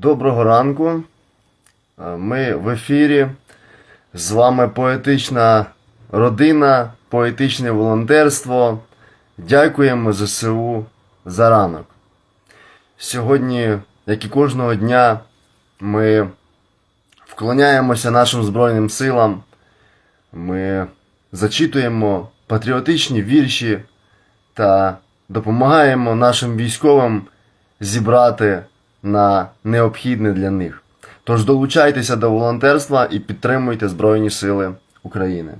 Доброго ранку. Е, Ми в ефірі. З вами поетична родина, поетичне волонтерство. Дякуємо ЗСУ за ранок. Сьогодні, як і кожного дня, ми вклоняємося нашим Збройним силам. Ми зачитуємо патріотичні вірші та допомагаємо нашим військовим зібрати на необхідне для них. Тож долучайтеся до волонтерства і підтримуйте Збройні Сили України.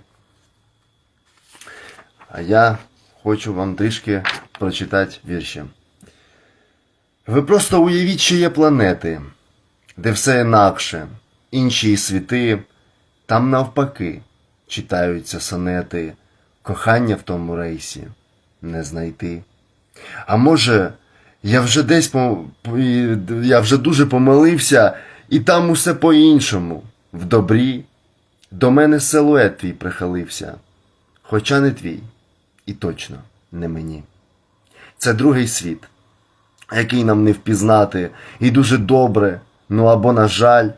А я хочу вам трішки прочитати вірші. Ви просто уявіть, що є планети, де все інакше, інші світи, там навпаки читаються сонети, кохання в тому рейсі не знайти. А може, я вже десь я вже дуже помилився, і там усе по-іншому, в добрі. До мене силует твій прихилився, хоча не твій, і точно не мені. Це другий світ, який нам не впізнати, і дуже добре, ну або, на жаль,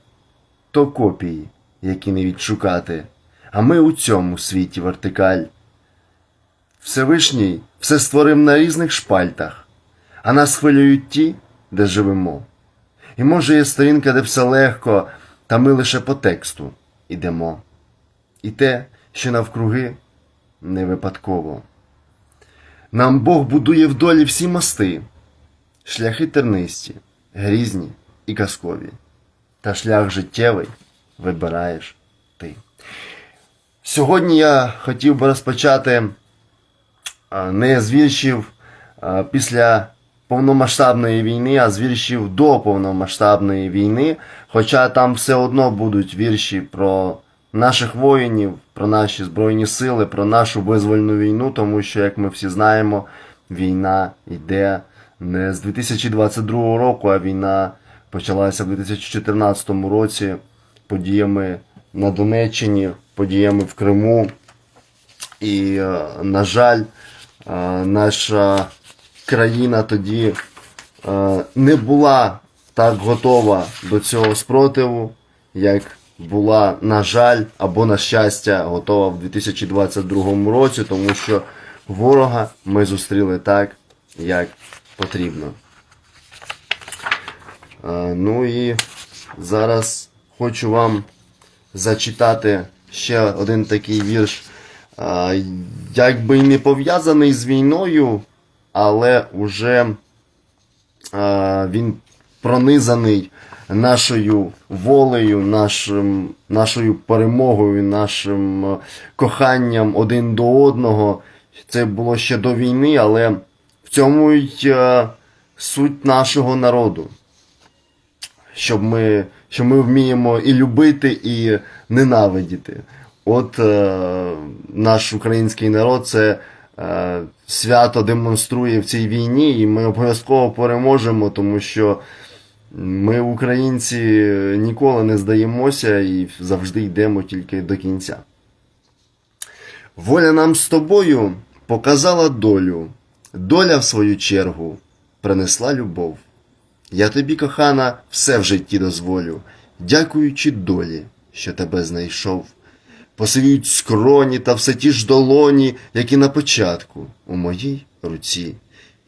то копії, які не відшукати. А ми у цьому світі вертикаль. Всевишній все створив на різних шпальтах, а нас хвилюють ті, де живемо. І може є сторінка, де все легко, та ми лише по тексту ідемо. І те, що навкруги, не випадково. Нам Бог будує в долі всі мости, шляхи тернисті, грізні і казкові. Та шлях життєвий вибираєш ти. Сьогодні я хотів би розпочати не з віршів після повномасштабної війни, а з віршів до повномасштабної війни. Хоча там все одно будуть вірші про наших воїнів, про наші збройні сили, про нашу визвольну війну, тому що, як ми всі знаємо, війна йде не з 2022 року, а війна почалася в 2014 році подіями на Донеччині, подіями в Криму. І, е, на жаль, е, наша країна тоді е, не була так готова до цього спротиву, як була, на жаль, або на щастя, готова в 2022 році, тому що ворога ми зустріли так, як потрібно. Е, Ну і зараз хочу вам зачитати ще один такий вірш, е, якби не пов'язаний з війною, але уже е, він пронизаний нашою волею, нашим, нашою перемогою, нашим е, коханням один до одного. Це було ще до війни, але в цьому й е, суть нашого народу щоб ми, що ми вміємо і любити, і ненавидіти. От е, наш український народ це свято демонструє в цій війні, і ми обов'язково переможемо, тому що ми, українці, ніколи не здаємося і завжди йдемо тільки до кінця. Воля нам з тобою показала долю, доля, в свою чергу, принесла любов. Я тобі, кохана, все в житті дозволю, дякуючи долі, що тебе знайшов. Посивіють скроні та все ті ж долоні, як і на початку, у моїй руці.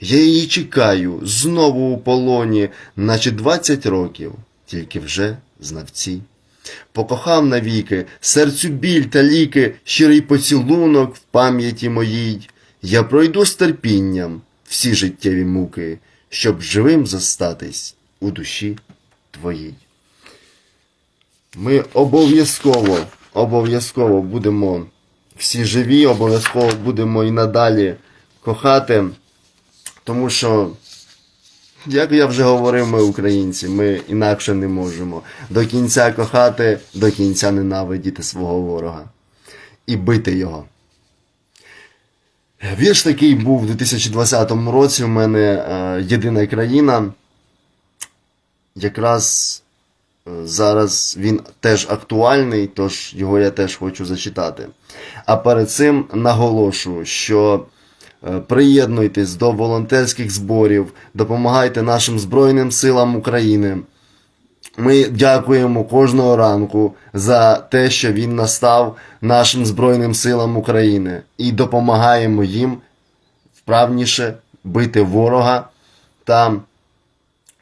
Я її чекаю знову у полоні, наче двадцять років, тільки вже знавці. Покохав навіки, серцю біль та ліки, щирий поцілунок в пам'яті моїй. Я пройду з терпінням всі життєві муки, щоб живим зостатись у душі твоїй. Ми обов'язково, обов'язково будемо всі живі, обов'язково будемо і надалі кохати, тому що, як я вже говорив, ми українці, ми інакше не можемо до кінця кохати, до кінця ненавидіти свого ворога і бити його. Вірш такий був у 2020 році. У мене е, єдина країна. Якраз зараз він теж актуальний, тож його я теж хочу зачитати. А перед цим наголошую, що е, приєднуйтесь до волонтерських зборів, допомагайте нашим Збройним силам України. Ми дякуємо кожного ранку за те, що він настав нашим Збройним силам України і допомагаємо їм вправніше бити ворога та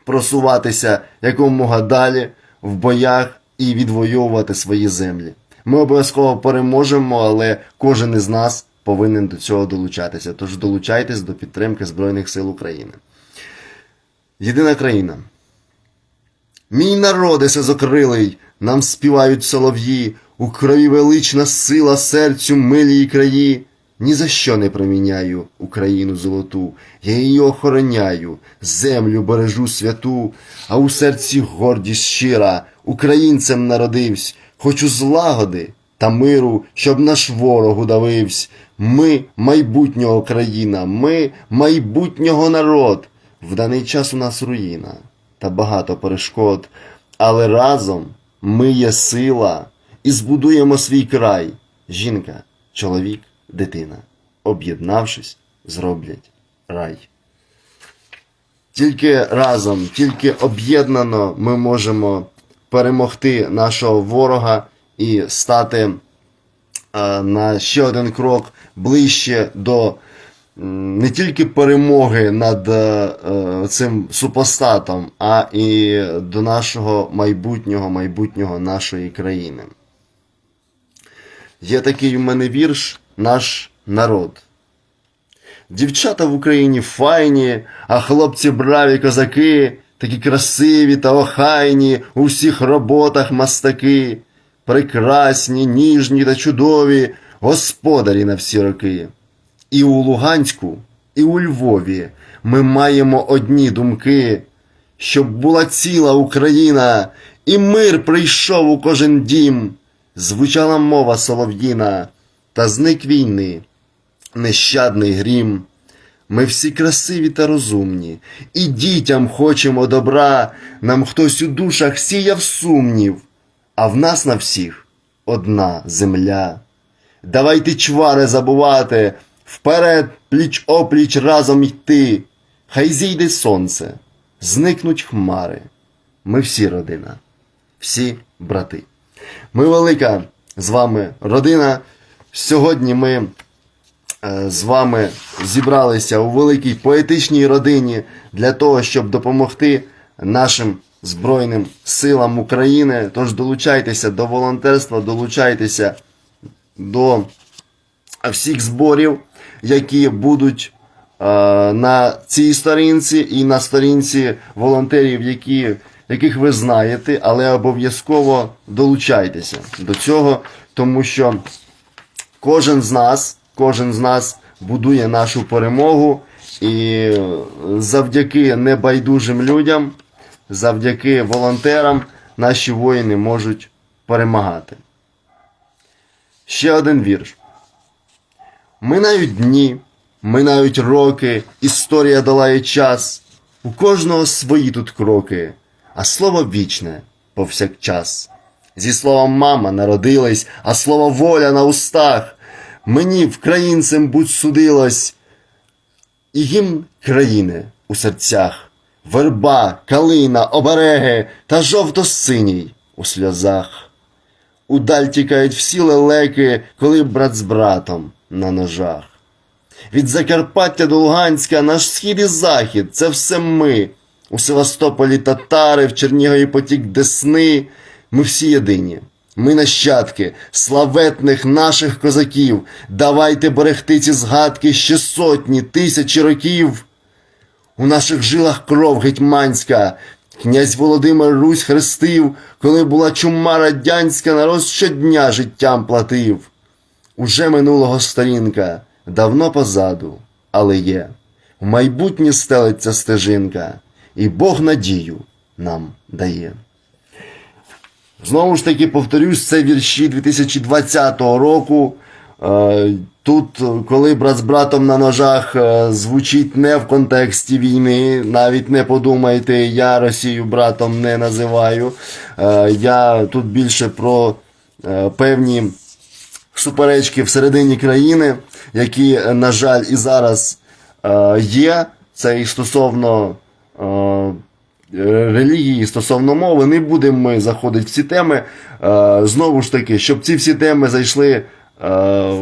просуватися якомога далі в боях і відвоювати свої землі. Ми обов'язково переможемо, але кожен із нас повинен до цього долучатися. Тож долучайтесь до підтримки Збройних сил України. Єдина країна. Мій народе сизокрилий, нам співають солов'ї, у крові велична сила серцю милій краї. Ні за що не проміняю Україну золоту, я її охороняю, землю бережу святу, а у серці гордість щира, українцем народивсь, хочу злагоди та миру, щоб наш ворог удавивсь. Ми майбутнього країна, ми майбутнього народ. В даний час у нас руїна та багато перешкод, але разом ми є сила і збудуємо свій край. Жінка, чоловік, дитина, об'єднавшись, зроблять рай. Тільки разом, тільки об'єднано ми можемо перемогти нашого ворога і стати е, на ще один крок ближче до не тільки перемоги над е, е, цим супостатом, а і до нашого майбутнього, майбутнього нашої країни. Є такий у мене вірш Наш народ. Дівчата в Україні файні, а хлопці браві козаки, такі красиві та охайні, у всіх роботах мастаки, прекрасні, ніжні та чудові, господарі на всі роки. І у Луганську, і у Львові ми маємо одні думки, щоб була ціла Україна, і мир прийшов у кожен дім. Звучала мова солов'їна, та зник війни, нещадний грім. Ми всі красиві та розумні, і дітям хочемо добра, нам хтось у душах сіяв сумнів, а в нас на всіх одна земля. Давайте чвари забувати, вперед пліч опліч разом йти. Хай зійде сонце, зникнуть хмари. Ми всі родина, всі брати. Ми велика з вами родина. Сьогодні ми е, з вами зібралися у великій поетичній родині для того, щоб допомогти нашим Збройним силам України. Тож долучайтеся до волонтерства, долучайтеся до всіх зборів, які будуть е, на цій сторінці і на сторінці волонтерів, які, яких ви знаєте, але обов'язково долучайтеся до цього, тому що кожен з нас, кожен з нас будує нашу перемогу, і завдяки небайдужим людям, завдяки волонтерам, наші воїни можуть перемагати. Ще один вірш. Минають дні, минають роки, історія долає час. У кожного свої тут кроки, а слово вічне повсякчас. Зі словом мама народилась, а слово воля на устах. Мені вкраїнцем будь судилось, і гімн країни у серцях, верба, калина, обереги та жовто-синій у сльозах. Удаль тікають всі лелеки, коли брат з братом на ножах. Від Закарпаття до Луганська наш схід і захід це все ми. У Севастополі татари, в Чернігові потік Десни. Ми всі єдині. Ми нащадки славетних наших козаків. Давайте берегти ці згадки ще сотні, тисячі років. У наших жилах кров гетьманська. Князь Володимир Русь хрестив, коли була чума радянська, народ щодня життям платив. Уже минулого сторінка, давно позаду, але є. В майбутнє стелиться стежинка, і Бог надію нам дає. Знову ж таки, повторюсь, це вірші 2020 року. Е, Тут, коли брат з братом на ножах е, звучить не в контексті війни, навіть не подумайте, я Росію братом не називаю. Е, Я тут більше про е, певні суперечки всередині країни, які, е, на жаль, і зараз е, є. Це і стосовно е, е, релігії, стосовно мови, не будемо ми заходити в ці теми. Е, Знову ж таки, щоб ці всі теми зайшли. е,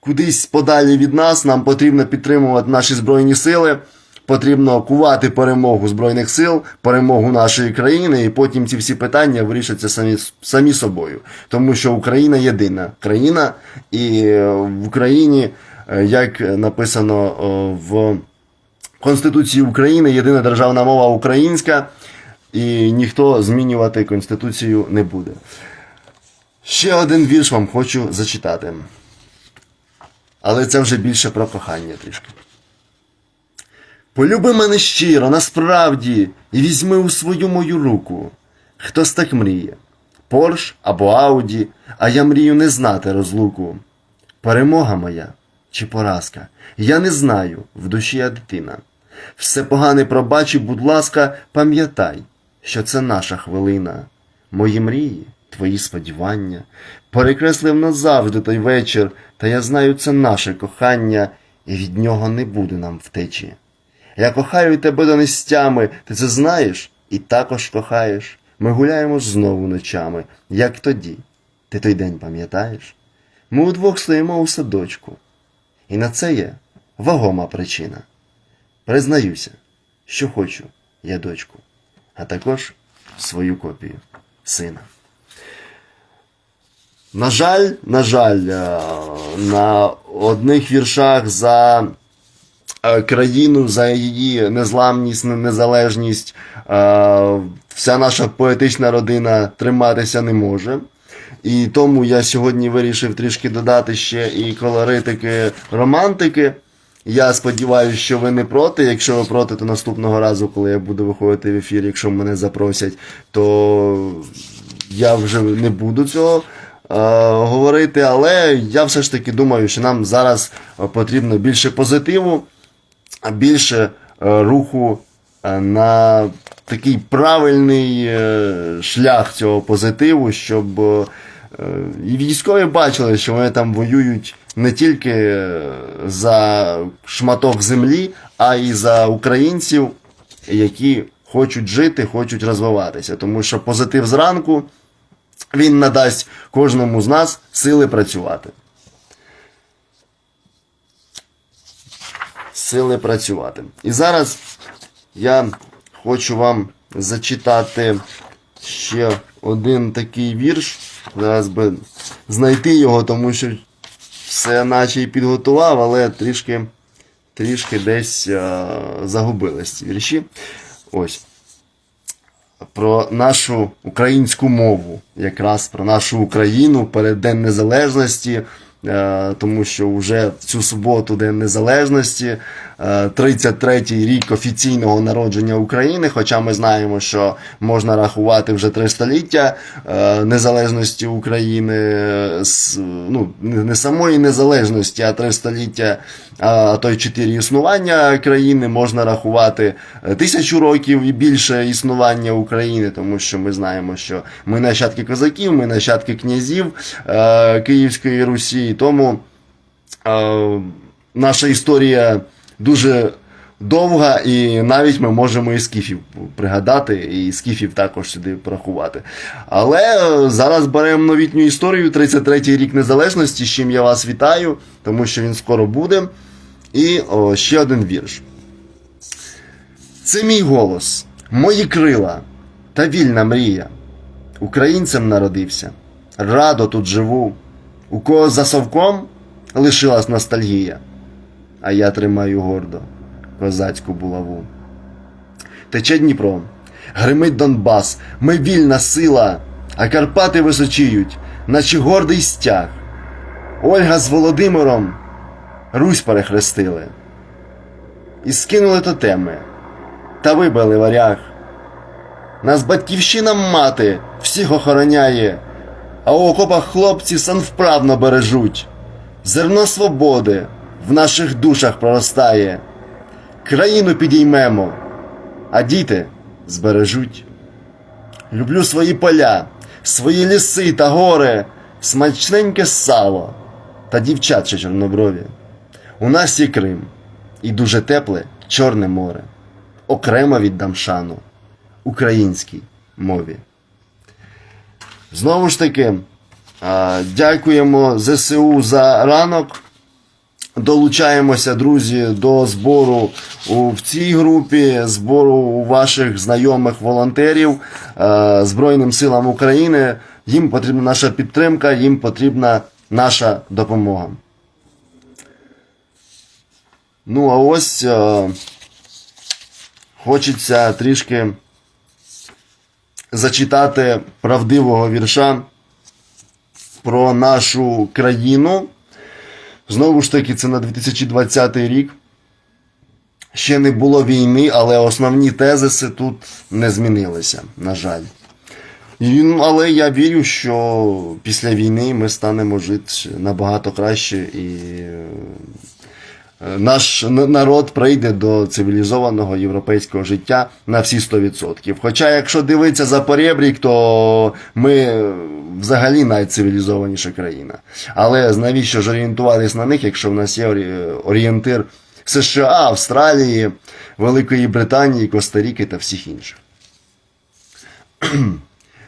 кудись подалі від нас, нам потрібно підтримувати наші Збройні Сили, потрібно кувати перемогу Збройних сил, перемогу нашої країни, і потім ці всі питання вирішаться самі, самі собою. Тому що Україна єдина країна, і е, в Україні, е, як написано е, в Конституції України, єдина державна мова українська, і ніхто змінювати Конституцію не буде. Ще один вірш вам хочу зачитати. Але це вже більше про кохання трішки. Полюби мене щиро, насправді, і візьми у свою мою руку. Хтось так мріє. Порш або Ауді, а я мрію не знати розлуку. Перемога моя чи поразка? Я не знаю, в душі я дитина. Все погане пробач будь ласка, пам'ятай, що це наша хвилина. Мої мрії, твої сподівання, перекреслив назавжди той вечір, та я знаю, це наше кохання, і від нього не буде нам втечі. Я кохаю тебе донестями, ти це знаєш і також кохаєш. Ми гуляємо знову ночами, як тоді. Ти той день пам'ятаєш? Ми удвох стоїмо у садочку. І на це є вагома причина. Признаюся, що хочу я дочку, а також свою копію сина. На жаль, на жаль, е, на одних віршах за е, країну, за її незламність, незалежність, е, вся наша поетична родина триматися не може. І тому я сьогодні вирішив трішки додати ще і колоритики романтики. Я сподіваюся, що ви не проти. Якщо ви проти, то наступного разу, коли я буду виходити в ефір, якщо мене запросять, то я вже не буду цього е, говорити. Але я все ж таки думаю, що нам зараз потрібно більше позитиву, більше е, руху е, на такий правильний шлях цього позитиву, щоб і військові бачили, що вони там воюють не тільки за шматок землі, а й за українців, які хочуть жити, хочуть розвиватися. Тому що позитив зранку він надасть кожному з нас сили працювати. Сили працювати. І зараз я хочу вам зачитати ще один такий вірш. Зараз би знайти його, тому що все наче і підготував, але трішки, трішки десь а, загубились ці вірші. Ось. Про нашу українську мову, якраз про нашу Україну перед День Незалежності, е, тому що вже цю суботу День Незалежності, е, 33-й рік офіційного народження України. Хоча ми знаємо, що можна рахувати вже три століття е, незалежності України, е, ну, не самої незалежності, а три століття, а то й чотири існування країни можна рахувати е, тисячу років і більше існування України, тому що ми знаємо, що ми нащадки козаків, ми нащадки князів е, Київської Русі, тому е, наша історія дуже довга, і навіть ми можемо і скіфів пригадати, і скіфів також сюди порахувати. Але е, зараз беремо новітню історію, 33-й рік незалежності, з чим я вас вітаю, тому що він скоро буде. І о, ще один вірш. Це мій голос, мої крила та вільна мрія. Українцем народився, радо тут живу. У кого за совком лишилась ностальгія, а я тримаю гордо козацьку булаву. Тече Дніпро, гримить Донбас, ми вільна сила, а Карпати височіють, наче гордий стяг. Ольга з Володимиром Русь перехрестили. І скинули тотеми, та вибили варяг. Нас батьківщина мати всіх охороняє, а у окопах хлопці санвправно бережуть. Зерно свободи в наших душах проростає. Країну підіймемо, а діти збережуть. Люблю свої поля, свої ліси та гори, смачненьке сало та дівчат чорноброві. У нас є Крим і дуже тепле Чорне море. окремо віддам шану українській мові. Знову ж таки, дякуємо ЗСУ за ранок. Долучаємося, друзі, до збору в цій групі, збору у ваших знайомих волонтерів Збройним силам України. Їм потрібна наша підтримка, їм потрібна наша допомога. Ну, а ось хочеться трішки зачитати правдивого вірша про нашу країну. Знову ж таки, це на 2020 рік. Ще не було війни, але основні тезиси тут не змінилися, на жаль. Але я вірю, що після війни ми станемо жити набагато краще і наш народ прийде до цивілізованого європейського життя на всі 100%. Хоча, якщо дивитися за поребрік, то ми е, взагалі найцивілізованіша країна. Але навіщо ж орієнтуватись на них, якщо в нас є орієнтир США, Австралії, Великої Британії, Коста-Ріки та всіх інших.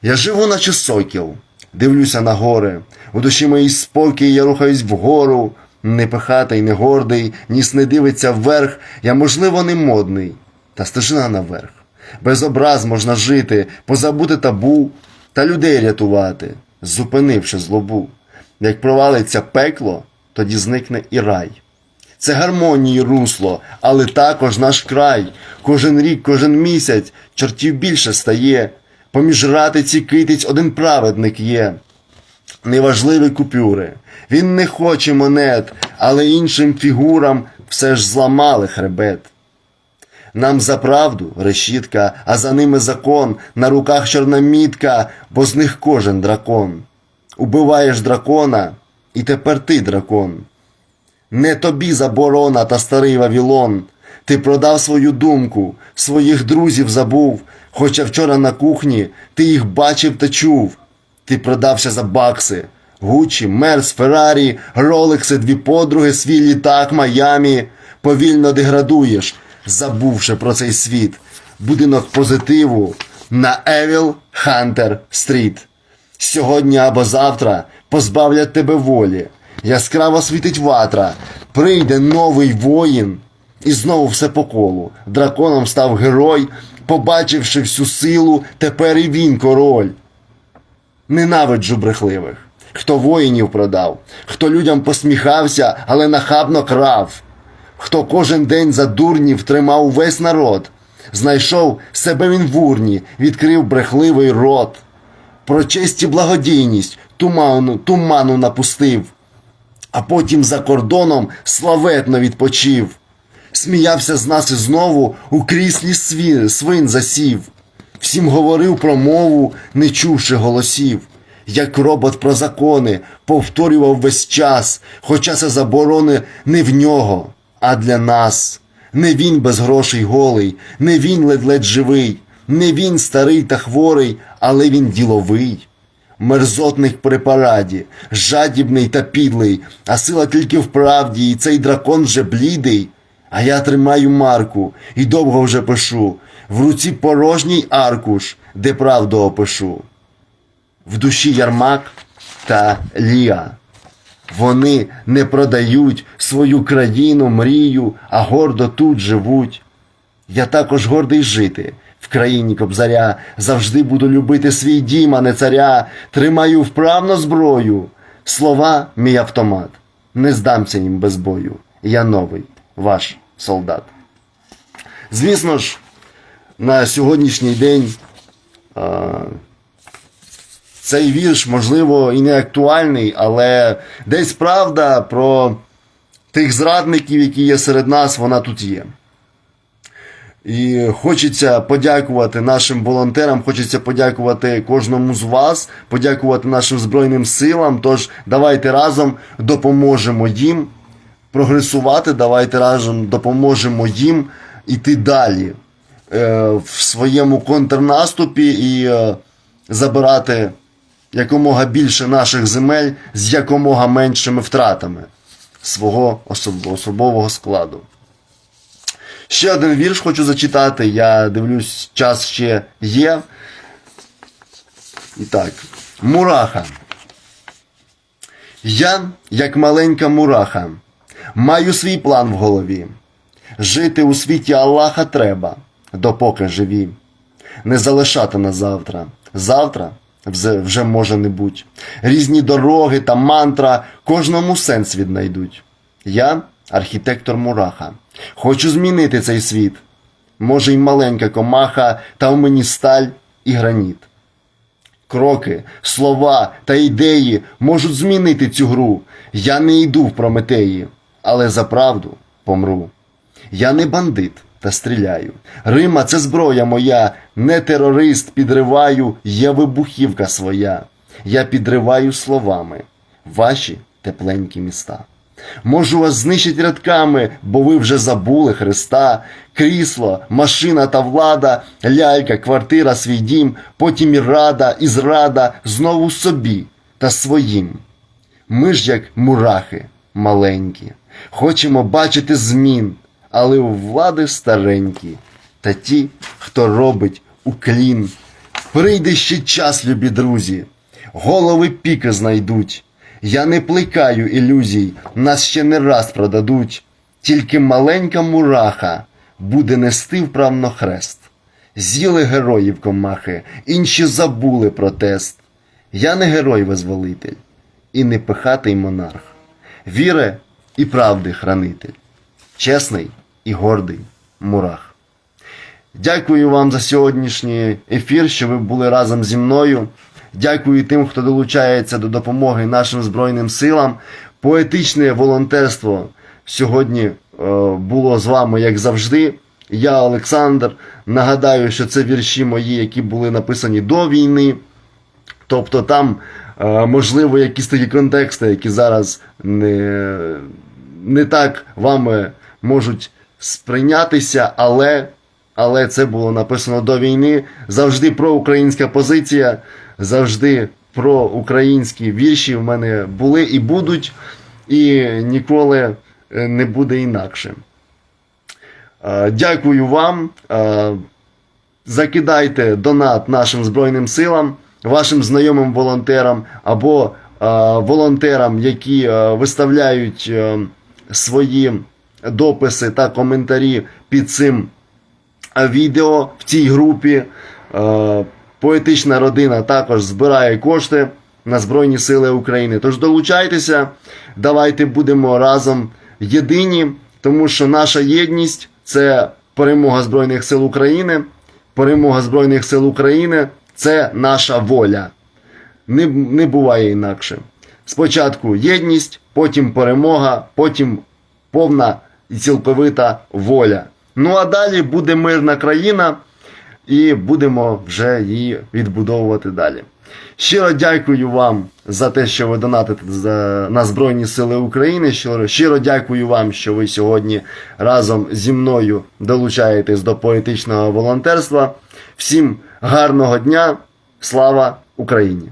Я живу, наче сокіл, дивлюся на гори. У душі моїй спокій, я рухаюсь вгору, не пихатий, не гордий, ніс не дивиться вверх, я, можливо, не модний, та стежина наверх. Без образ можна жити, позабути табу, та людей рятувати, зупинивши злобу. Як провалиться пекло, тоді зникне і рай. Це гармонії русло, але також наш край. Кожен рік, кожен місяць чортів більше стає. Поміж ратиці китиць один праведник є. Неважливі купюри. Він не хоче монет, але іншим фігурам все ж зламали хребет. Нам за правду решітка, а за ними закон, на руках чорна мітка, бо з них кожен дракон. Убиваєш дракона, і тепер ти дракон. Не тобі заборона та старий Вавілон. Ти продав свою думку, своїх друзів забув, хоча вчора на кухні ти їх бачив та чув. Ти продався за бакси. Гучі, Мерс, Феррарі, Ролекси, дві подруги, свій літак, Майамі. Повільно деградуєш, забувши про цей світ. Будинок позитиву на Evil Hunter Street. Сьогодні або завтра позбавлять тебе волі. Яскраво світить ватра, прийде новий воїн, і знову все по колу. Драконом став герой, побачивши всю силу, тепер і він король. Ненавиджу брехливих, хто воїнів продав, хто людям посміхався, але нахабно крав, хто кожен день за дурнів тримав увесь народ, знайшов себе він в урні, відкрив брехливий рот. Про честь і благодійність туману, туману напустив, а потім за кордоном славетно відпочив. Сміявся з нас і знову у кріслі свин засів. Всім говорив про мову, не чувши голосів. Як робот про закони, повторював весь час, хоча це заборони не в нього, а для нас. Не він без грошей голий, не він ледь-ледь живий, не він старий та хворий, але він діловий. Мерзотник при параді, жадібний та підлий, а сила тільки в правді, і цей дракон вже блідий. А я тримаю марку і довго вже пишу. В руці порожній аркуш, де правду опишу. В душі ярмак та ліа. Вони не продають свою країну, мрію, а гордо тут живуть. Я також гордий жити в країні кобзаря. Завжди буду любити свій дім, а не царя. Тримаю вправно зброю. Слова мій автомат. Не здамся їм без бою. Я новий, ваш солдат. Звісно ж, на сьогоднішній день цей вірш, можливо, і не актуальний, але десь правда про тих зрадників, які є серед нас, вона тут є. І хочеться подякувати нашим волонтерам, хочеться подякувати кожному з вас, подякувати нашим Збройним силам. Тож давайте разом допоможемо їм прогресувати, давайте разом допоможемо їм іти далі е, в своєму контрнаступі і е, забирати якомога більше наших земель з якомога меншими втратами свого особового складу. Ще один вірш хочу зачитати. Я дивлюсь, час ще є. І так, мураха. Я, як маленька мураха, маю свій план в голові. Жити у світі Аллаха треба, допоки живі. Не залишати на завтра. Завтра вже, може не буть. Різні дороги та мантра кожному сенс віднайдуть. Я архітектор Мураха. Хочу змінити цей світ. Може, й маленька комаха, та в мені сталь і граніт. Кроки, слова та ідеї можуть змінити цю гру. Я не йду в Прометеї, але за правду помру. Я не бандит та стріляю. Рима це зброя моя, не терорист підриваю, є вибухівка своя. Я підриваю словами ваші тепленькі міста. Можу вас знищити рядками, бо ви вже забули Христа. Крісло, машина та влада, лялька, квартира, свій дім, потім і рада, і зрада знову собі та своїм. Ми ж, як мурахи маленькі, хочемо бачити змін, але у влади старенькі, та ті, хто робить уклін. Прийде ще час, любі друзі, голови піки знайдуть. Я не плекаю ілюзій, нас ще не раз продадуть. Тільки маленька мураха буде нести вправно хрест. З'їли героїв комахи, інші забули протест. Я не герой-визволитель і не пихатий монарх. Віри і правди хранитель, чесний і гордий мурах. Дякую вам за сьогоднішній ефір, що ви були разом зі мною. Дякую тим, хто долучається до допомоги нашим Збройним силам. Поетичне волонтерство сьогодні е, було з вами, як завжди. Я Олександр. Нагадаю, що це вірші мої, які були написані до війни. Тобто там, е, можливо, якісь такі контексти, які зараз не, не так вами можуть сприйнятися, але, але це було написано до війни. Завжди проукраїнська позиція, завжди проукраїнські вірші в мене були і будуть, і ніколи е, не буде інакше. Дякую вам. Закидайте донат нашим Збройним силам, вашим знайомим волонтерам або волонтерам, які виставляють е, свої дописи та коментарі під цим е, відео в цій групі. Е, Поетична родина також збирає кошти на Збройні Сили України. Тож долучайтеся, давайте будемо разом єдині, тому що наша єдність це перемога Збройних сил України. Перемога Збройних сил України це наша воля. Не, не буває інакше. Спочатку єдність, потім перемога, потім повна і цілковита воля. Ну а далі буде мирна країна, і будемо вже її відбудовувати далі. Щиро дякую вам за те, що ви донатите на Збройні Сили України. Щиро, щиро дякую вам, що ви сьогодні разом зі мною долучаєтесь до поетичного волонтерства. Всім гарного дня! Слава Україні!